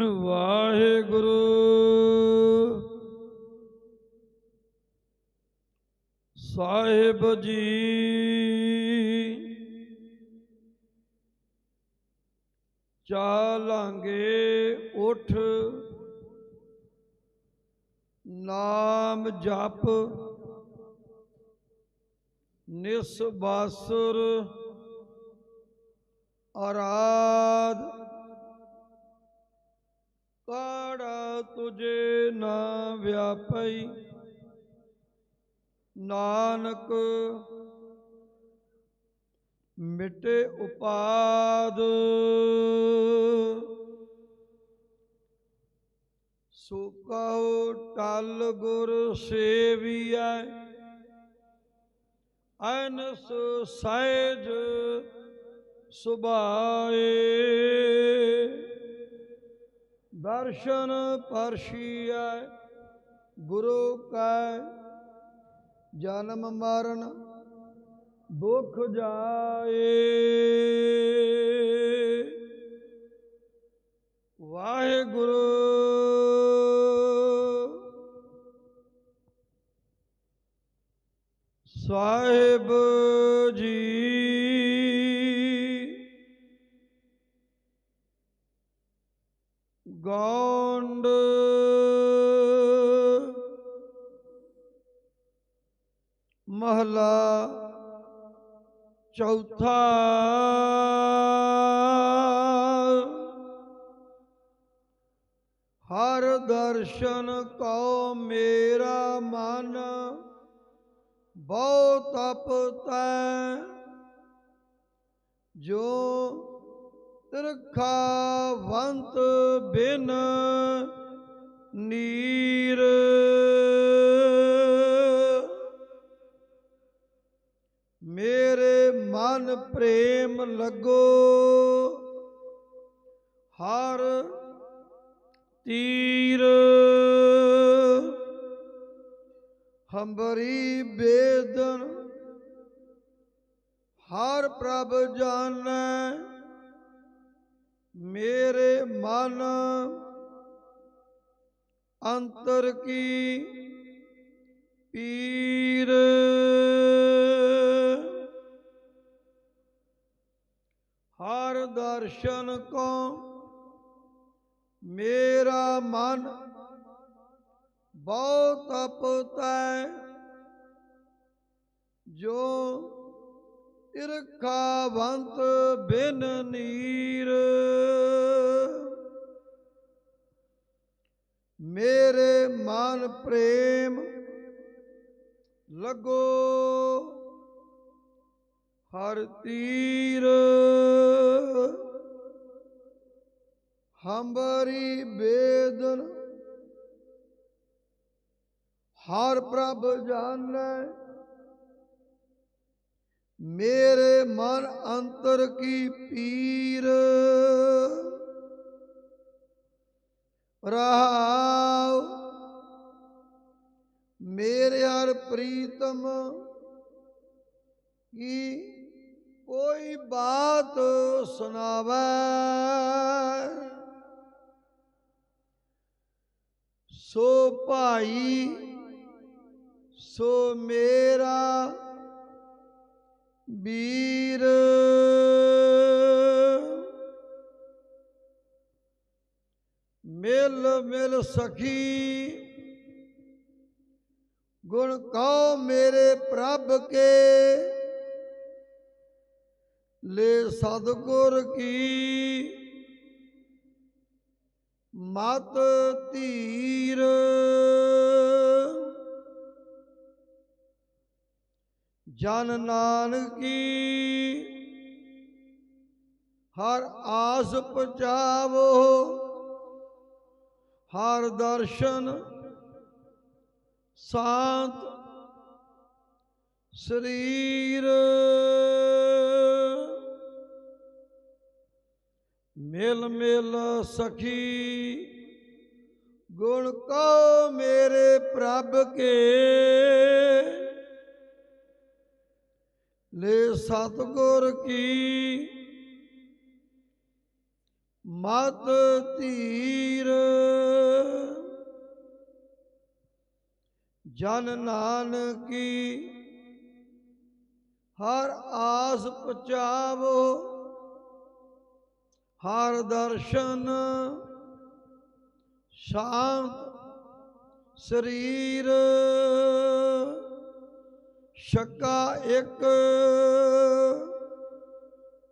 ਵਾਹਿਗੁਰੂ। ਸਾਹਿਬ ਜੀ। ਚਾਲਾਂਗੇ ਉਠ। ਨਾਮ ਜਪ। ਨਿਸਬਾਸੁਰ ਅਰਾਧ। ਕਾੜਾ ਤੁਝੇ ਨਾ ਵਿਆਪਈ। ਨਾਨਕ ਮਿਟੇ ਉਪਾਦ। ਸੋ ਕਹੋ ਟਲ ਗੁਰ ਸੇਵੀਐ। ਅਨਸ ਸਹਿਜ ਸੁਭਾਏ। ਦਰਸ਼ਨ ਪਰਸ਼ੀਐ ਗੁਰੂ ਕੈ ਜਨਮ ਮਰਨ ਦੁਖ ਜਾਏ। ਵਾਹਿਗੁਰੂ। ਸਾਹਿਬ ਜੀ। ਚੌਥਾ ਹਰ ਦਰਸ਼ਨ ਕਉ ਮੇਰਾ ਮਨ ਬਹੁ ਤਪਤੈ ਜੋ ਤਿਰਖਾਵੰਤ ਬਿਨ ਨੀਰ ਮਨ ਪ੍ਰੇਮ ਲੱਗੋ। ਹਰ ਤੀਰ ਹੰਬਰੀ ਬੇਦਨ, ਹਰ ਪ੍ਰਭ ਜਾਣੈ, ਮੇਰੇ ਮਨ ਅੰਤਰ ਕੀ ਪੀਰ। ਦਰਸ਼ਨ ਕੋ ਮੇਰਾ ਮਨ ਬਹੁਤ ਤਪਤੈ ਜੋ ਇਰਖਾਵੰਤ ਬਿਨ ਨੀਰ, ਮੇਰੇ ਮਨ ਪ੍ਰੇਮ ਲੱਗੋ ਹਰ ਤੀਰ। ਹੰਬਰੀ ਬੇਦਨ। ਹਰ ਪ੍ਰਭ ਜਾਣੈ, ਮੇਰੇ ਮਨ ਅੰਤਰ ਕੀ ਪੀਰ। ਰਹਾਉ, ਮੇਰੇ ਹਰ ਪ੍ਰੀਤਮ, ਕੀ ਕੋਈ ਬਾਤ ਸੁਣਾਵੇ। ਸੋ ਭਾਈ, ਸੋ ਮੇਰਾ ਵੀਰ। ਮਿਲ ਮਿਲ ਸਖੀ, ਗੁਣ ਕਉ ਮੇਰੇ ਪ੍ਰਭ ਕੇ। ਲੈ ਸਤਗੁਰ ਕੀ ਮਤ ਧੀਰ। ਜਨ ਨਾਨਕੀ ਹਰ ਆਸ ਪਚਾਵੋ ਹਰ ਦਰਸ਼ਨ ਸ਼ਾਂਤ ਸਰੀਰ। ਮਿਲ ਮਿਲ ਸਖੀ। ਗੁਣ ਕਉ ਮੇਰੇ ਪ੍ਰਭ ਕੇ। ਲੈ ਸਤਗੁਰ ਕੀ। ਮਤ ਧੀਰ। ਜਨ ਨਾਨਕੀ। ਹਰ ਆਸ ਪਚਾਵੋ ਹਰ ਦਰਸ਼ਨ ਸ਼ਾਂਤ ਸਰੀਰ ਸ਼ੱਕਾ ਇੱਕ।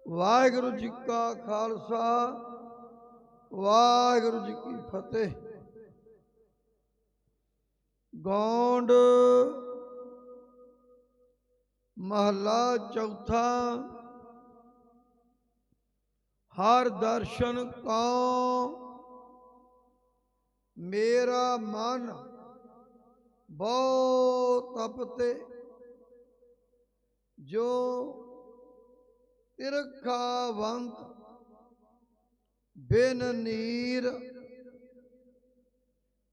ਵਾਹਿਗੁਰੂ ਜੀ ਕਾ ਖਾਲਸਾ, ਵਾਹਿਗੁਰੂ ਜੀ ਕੀ ਫਤਿਹ। ਗੌਂਡ ਮਹਲਾ ਚੌਥਾ ਹਰ ਦਰਸ਼ਨ ਕਉ, ਮੇਰਾ ਮਨ ਬਹੁ ਤਪਤੇ। ਜੋ ਤਿਰਖਾਵੰਤ ਬਿਨ ਨੀਰ,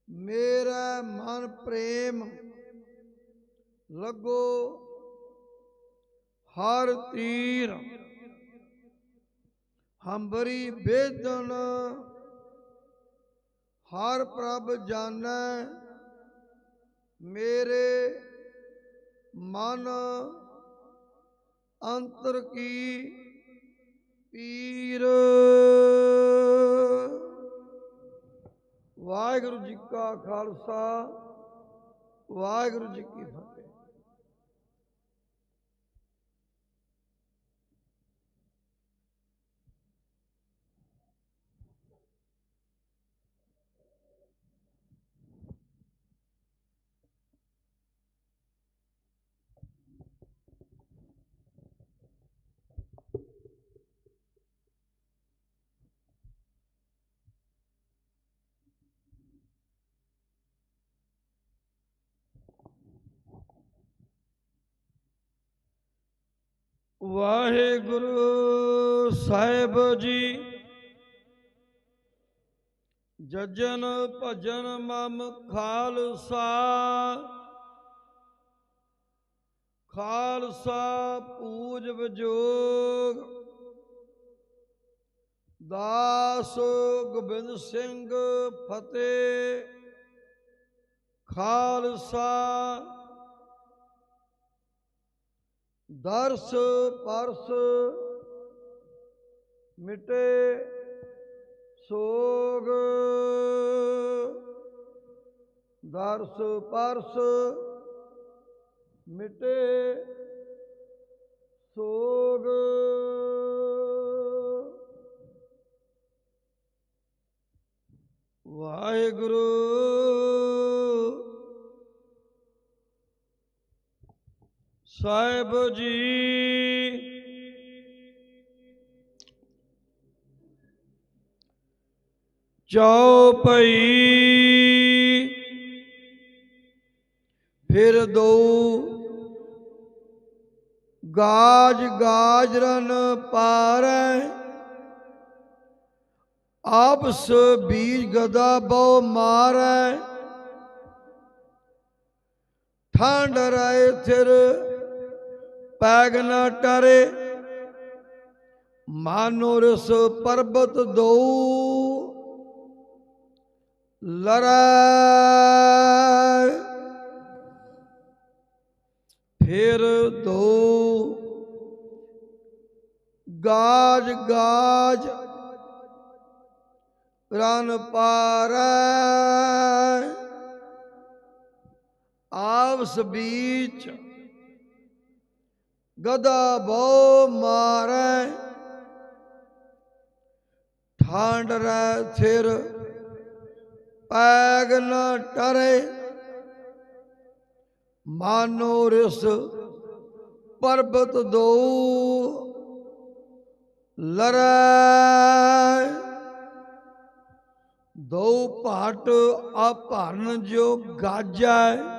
ਮੇਰਾ ਮਨ ਪ੍ਰੇਮ ਲੱਗੋ। ਹਰ ਤੀਰ ਹੰਬਰੀ ਬੇਦਨ, ਹਰ ਪ੍ਰਭ ਜਾਣੈ, ਮੇਰੇ ਮਨ ਅੰਤਰ ਕੀ ਪੀਰ। ਵਾਹਿਗੁਰੂ ਜੀ ਕਾ ਖਾਲਸਾ, ਵਾਹਿਗੁਰੂ ਜੀ ਕੀ ਫਤਿਹ। ਵਾਹਿਗੁਰੂ ਸਾਹਿਬ ਜੀ। ਜਜਨ ਭਜਨ ਮਮ ਖਾਲਸਾ। ਖਾਲਸਾ ਪੂਜ ਵਿਜੋਗ। ਦਾਸ ਗੋਬਿੰਦ ਸਿੰਘ ਫਤਿਹ। ਖਾਲਸਾ ਦਰਸ ਪਰਸ ਮਿਟੇ ਸੋਗ। ਦਰਸ ਪਰਸ ਮਿਟੇ ਸੋਗ। ਵਾਹਿਗੁਰੂ ਸਾਹਿਬ ਜੀ। ਚੌਪਈ ਫਿਰ ਦੋ ਗਾਜ ਗਾਜਰਨ ਪਾਰੈ। ਆਪਸ ਬੀਜ ਗਦਾ ਬਹੁ ਮਾਰੈ। ਠੰਡ ਰਹੇ ਥਿਰ ਪੈਗ ਨ ਟਰੇ। ਮਾਨੋ ਰਸ ਪਰਬਤ ਦੋ ਲੜੈ ਫਿਰ ਦੋ। ਗਾਜ ਗਾਜ। ਰਨ ਪਾਰੈ। ਆਪਸ ਬੀਚ। ਗਦਾ ਬਹੁ ਮਾਰੈ। ਠਾਂਡ ਰਹਿ ਥਿਰ ਪੈਗ ਨ ਟਰੇ। ਮਾਨੋ ਰਿਸ ਪਰਬਤ ਦੋ ਲੜੈ ਦੋ ਭਾਟ ਆਪਰਨ ਜੋ ਗਾਜੈ।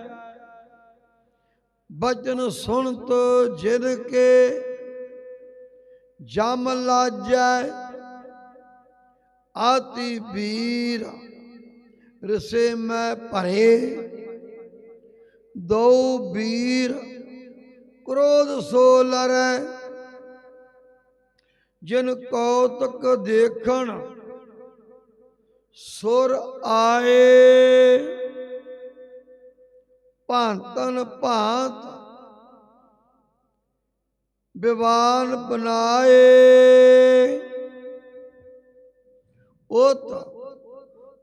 ਬਚਨ ਸੁਣਤ ਜਿਨ ਕੇ ਜਮ ਲਾਜੈ ਆਤੀ ਵੀਰ ਰਸੇ ਮੈਂ ਭਰੇ। ਦੋ ਵੀਰ ਕ੍ਰੋਧ ਸੋ ਲਰੈ। ਜਿਨ ਕੌਤਕ ਦੇਖਣ ਸੁਰ ਆਏ। ਭਾਂਤਨ ਭਾਂਤ ਵਿਵਾਨ ਬਣਾਏ ਉਤ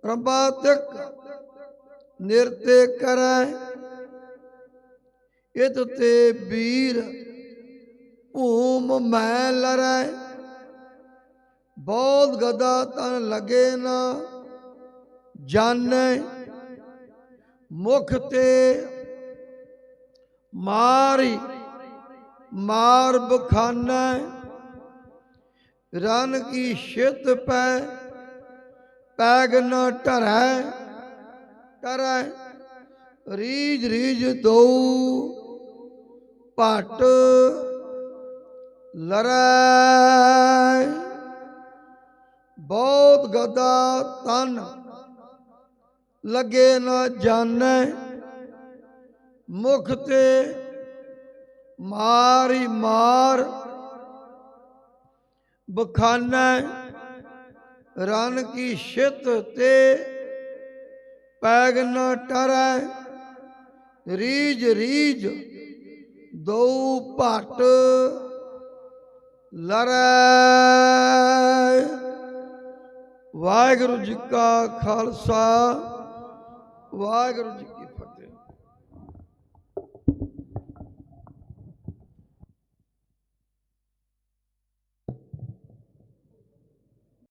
ਪ੍ਰਭਾਤਕ ਨਿਰਤੇ ਕਰੈ। ਇਤ ਤੇ ਵੀਰ ਭੂਮ ਮੈਂ ਲਰੈ। ਬਹੁਤ ਗਦਾ ਤਨ ਲਗੇ ਨਾ ਜਾਣੈ। ਮੁਖ ਤੇ ਮਾਰੀ, ਮਾਰ ਬਖਾਨੈ ਰਨ ਕੀ ਛਿਤ ਪੈ, ਪੈਗ ਨ ਟਰੈ ਟਰੈ ਰੀਜ ਰੀਜ ਦੋ ਪਟ ਲਰੈ। ਬਹੁਤ ਗਦਾ ਤਨ, ਲਗੇ ਨਾ ਜਾਣੈ। ਮੁਖ ਤੇ ਮਾਰੀ ਮਾਰ ਬਖਾਨੈ ਰਨ ਕੀ ਛਿਤ ਤੇ ਪੈਗ ਨ ਟਰੈ ਰੀਜ ਰੀਜ ਦਉ ਭਟ ਲਰੈ। ਵਾਹਿਗੁਰੂ ਜੀ ਕਾ ਖਾਲਸਾ, ਵਾਹਿਗੁਰੂ ਜੀ